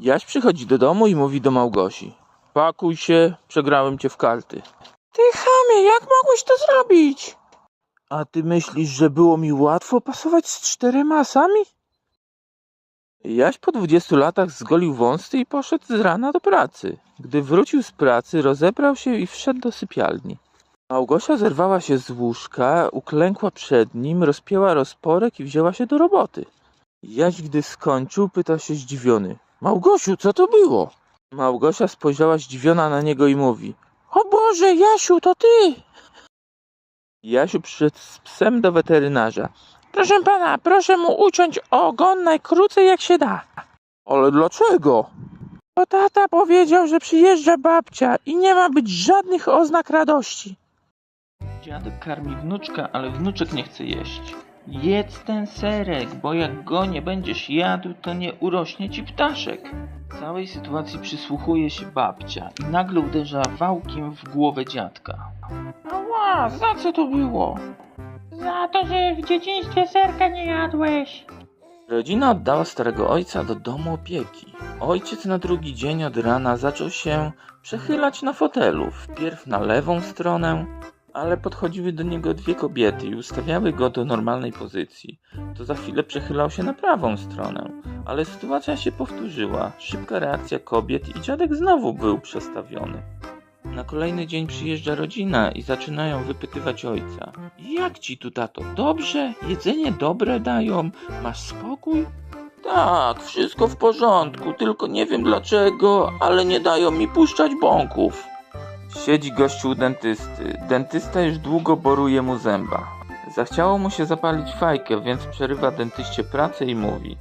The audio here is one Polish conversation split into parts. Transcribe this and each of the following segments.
Jaś przychodzi do domu i mówi do Małgosi. Pakuj się, przegrałem cię w karty. Ty chamie, jak mogłeś to zrobić? A ty myślisz, że było mi łatwo pasować z czterema asami? Jaś po dwudziestu latach zgolił wąsy i poszedł z rana do pracy. Gdy wrócił z pracy, rozebrał się i wszedł do sypialni. Małgosia zerwała się z łóżka, uklękła przed nim, rozpięła rozporek i wzięła się do roboty. Jaś, gdy skończył, pyta się zdziwiony. Małgosiu, co to było? Małgosia spojrzała zdziwiona na niego i mówi. O Boże, Jasiu, to ty! Jasiu przyszedł z psem do weterynarza. Proszę pana, proszę mu uciąć ogon najkrócej jak się da. Ale dlaczego? Bo tata powiedział, że przyjeżdża babcia i nie ma być żadnych oznak radości. Dziadek karmi wnuczka, ale wnuczek nie chce jeść. Jedz ten serek, bo jak go nie będziesz jadł, to nie urośnie ci ptaszek. Całej sytuacji przysłuchuje się babcia i nagle uderza wałkiem w głowę dziadka. Ała, za co to było? Za to, że w dzieciństwie serka nie jadłeś. Rodzina oddała starego ojca do domu opieki. Ojciec na drugi dzień od rana zaczął się przechylać na fotelu, wpierw na lewą stronę, ale podchodziły do niego dwie kobiety i ustawiały go do normalnej pozycji. To za chwilę przechylał się na prawą stronę, ale sytuacja się powtórzyła. Szybka reakcja kobiet i dziadek znowu był przestawiony. Na kolejny dzień przyjeżdża rodzina i zaczynają wypytywać ojca. Jak ci tu tato? Dobrze? Jedzenie dobre dają? Masz spokój? Tak, wszystko w porządku, tylko nie wiem dlaczego, ale nie dają mi puszczać bąków. Siedzi gościu u dentysty. Dentysta już długo boruje mu zęba. Zachciało mu się zapalić fajkę, więc przerywa dentyście pracę i mówi: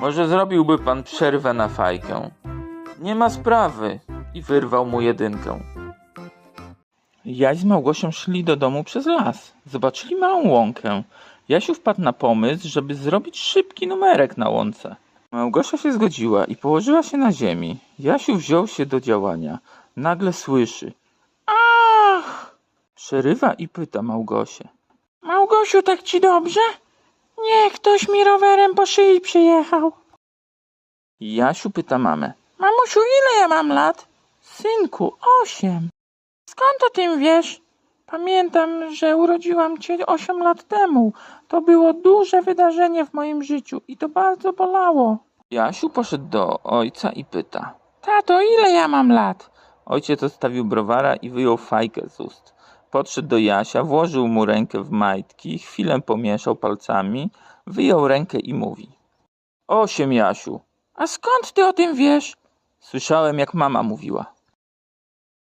Może zrobiłby pan przerwę na fajkę? Nie ma sprawy. I wyrwał mu jedynkę. Jaś z Małgosią szli do domu przez las. Zobaczyli małą łąkę. Jasiu wpadł na pomysł, żeby zrobić szybki numerek na łące. Małgosia się zgodziła i położyła się na ziemi. Jasiu wziął się do działania. Nagle słyszy. Przerywa i pyta Małgosię. Małgosiu, tak ci dobrze? Nie, ktoś mi rowerem po szyi przyjechał. Jasiu pyta mamę. Mamusiu, ile ja mam lat? Synku, osiem. Skąd o tym wiesz? Pamiętam, że urodziłam cię osiem lat temu. To było duże wydarzenie w moim życiu i to bardzo bolało. Jasiu poszedł do ojca i pyta. Tato, ile ja mam lat? Ojciec odstawił browara i wyjął fajkę z ust. Podszedł do Jasia, włożył mu rękę w majtki, chwilę pomieszał palcami, wyjął rękę i mówi. Osiem, Jasiu. A skąd ty o tym wiesz? Słyszałem, jak mama mówiła.